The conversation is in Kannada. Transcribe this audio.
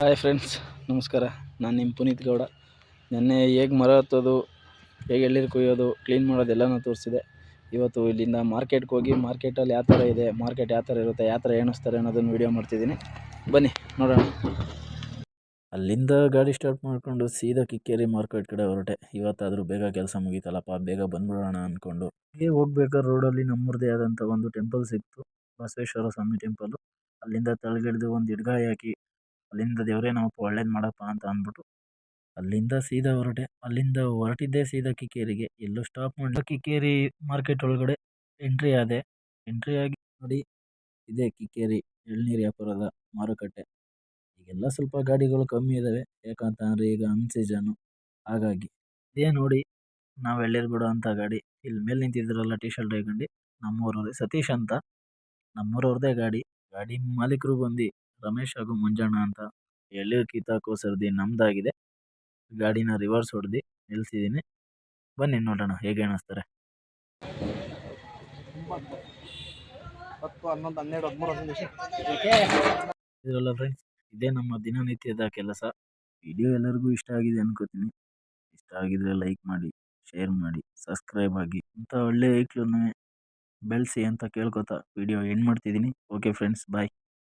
ಹಾಯ್ ಫ್ರೆಂಡ್ಸ್ ನಮಸ್ಕಾರ. ನಾನು ನಿಮ್ಮ ಪುನೀತ್ ಗೌಡ. ನೆನ್ನೆ ಹೇಗೆ ಮರ ಹತ್ತೋದು, ಹೇಗೆ ಎಳ್ಳೀರು ಕುಯ್ಯೋದು ಕ್ಲೀನ್ ಮಾಡೋದು ಎಲ್ಲನೂ ತೋರಿಸಿದೆ. ಇವತ್ತು ಇಲ್ಲಿಂದ ಮಾರ್ಕೆಟ್ಗೆ ಹೋಗಿ ಮಾರ್ಕೆಟಲ್ಲಿ ಯಾವ ಥರ ಇದೆ, ಮಾರ್ಕೆಟ್ ಯಾವ ಥರ ಇರುತ್ತೆ, ಯಾವ ಥರ ಎಣಿಸ್ತಾರೆ ಅನ್ನೋದನ್ನು ವೀಡಿಯೋ ಮಾಡ್ತಿದ್ದೀನಿ. ಬನ್ನಿ, ನೋಡೋಣ. ಅಲ್ಲಿಂದ ಗಾಡಿ ಸ್ಟಾರ್ಟ್ ಮಾಡಿಕೊಂಡು ಸೀದಾ ಕಿಕ್ಕೇರಿ ಮಾರ್ಕೆಟ್ ಕಡೆ ಹೊರಟೆ. ಇವತ್ತಾದರೂ ಬೇಗ ಕೆಲಸ ಮುಗೀತಲ್ಲಪ್ಪ, ಬೇಗ ಬಂದ್ಬಿಡೋಣ ಅಂದ್ಕೊಂಡು ಹೀಗೆ ಹೋಗ್ಬೇಕಾದ್ರೆ ರೋಡಲ್ಲಿ ನಮ್ಮೂರದೇ ಆದಂಥ ಒಂದು ಟೆಂಪಲ್ ಸಿಕ್ತು. ಬಸವೇಶ್ವರ ಸ್ವಾಮಿ ಟೆಂಪಲ್ಲು ಅಲ್ಲಿಂದ ತಳಗಿಳಿದು ಒಂದು ಇಡ್ಗಾಯಿ ಹಾಕಿ ಅಲ್ಲಿಂದ ದೇವರೇ ನಮ್ಮಪ್ಪ ಒಳ್ಳೇದು ಮಾಡಪ್ಪ ಅಂತ ಅಂದ್ಬಿಟ್ಟು ಅಲ್ಲಿಂದ ಸೀದಾ ಹೊರಟೆ. ಅಲ್ಲಿಂದ ಹೊರಟಿದ್ದೆ ಸೀದಾ ಕಿಕ್ಕೇರಿಗೆ. ಎಲ್ಲೂ ಸ್ಟಾಪ್ ಮಾಡಿ ಕಿಕ್ಕೇರಿ ಮಾರ್ಕೆಟ್ ಒಳಗಡೆ ಎಂಟ್ರಿ ಆದೆ. ಎಂಟ್ರಿ ಆಗಿ ನೋಡಿ, ಇದೆ ಕಿಕ್ಕೇರಿ ಎಳ್ನೀರು ವ್ಯಾಪಾರದ ಮಾರುಕಟ್ಟೆ. ಈಗೆಲ್ಲ ಸ್ವಲ್ಪ ಗಾಡಿಗಳು ಕಮ್ಮಿ ಇದ್ದಾವೆ ಯಾಕಂತಂದರೆ ಈಗ ಅನ್ ಸೀಸನ್ ಹಾಗಾಗಿ ಇದೇ ನೋಡಿ, ನಾವು ಎಳ್ಳೀರು ಬಿಡೋ ಅಂಥ ಗಾಡಿ. ಇಲ್ಲಿ ಮೇಲೆ ನಿಂತಿದ್ರಲ್ಲ ಟಿ ಶರ್ಟ್ ಹಾಕೊಂಡು, ನಮ್ಮೂರವ್ರೆ ಸತೀಶ್ ಅಂತ. ನಮ್ಮೂರವ್ರದ್ದೇ ಗಾಡಿ. ಗಾಡಿ ಮಾಲೀಕರು ಬಂದು ರಮೇಶ್ ಹಾಗೂ ಮಂಜಣ್ಣ ಅಂತ ಎಲ್ಲಿ ಕಿತ್ತಾಕೋ ಸರ್ದಿ ನಮ್ಮದಾಗಿದೆ ಗಾಡಿನ ರಿವರ್ಸ್ ಹೊಡೆದು ನಿಲ್ಸಿದ್ದೀನಿ ಬನ್ನಿ ನೋಡೋಣ, ಹೇಗೆ ಹದಿನೈದು ಇದರಲ್ಲ ಫ್ರೆಂಡ್ಸ್ ಇದೇ ನಮ್ಮ ದಿನನಿತ್ಯದ ಕೆಲಸ. ವಿಡಿಯೋ ಎಲ್ಲರಿಗೂ ಇಷ್ಟ ಆಗಿದೆ ಅನ್ಕೋತೀನಿ. ಇಷ್ಟ ಆಗಿದ್ರೆ ಲೈಕ್ ಮಾಡಿ ಶೇರ್ ಮಾಡಿ ಸಬ್ಸ್ಕ್ರೈಬ್ ಆಗಿ ಇಂಥ ಒಳ್ಳೆ ಐಕ್ಳನ್ನು ಬೆಳೆಸಿ ಅಂತ ಕೇಳ್ಕೊತಾ ವಿಡಿಯೋ ಎಂಡ್ ಮಾಡ್ತಿದ್ದೀನಿ ಓಕೆ ಫ್ರೆಂಡ್ಸ್ ಬಾಯ್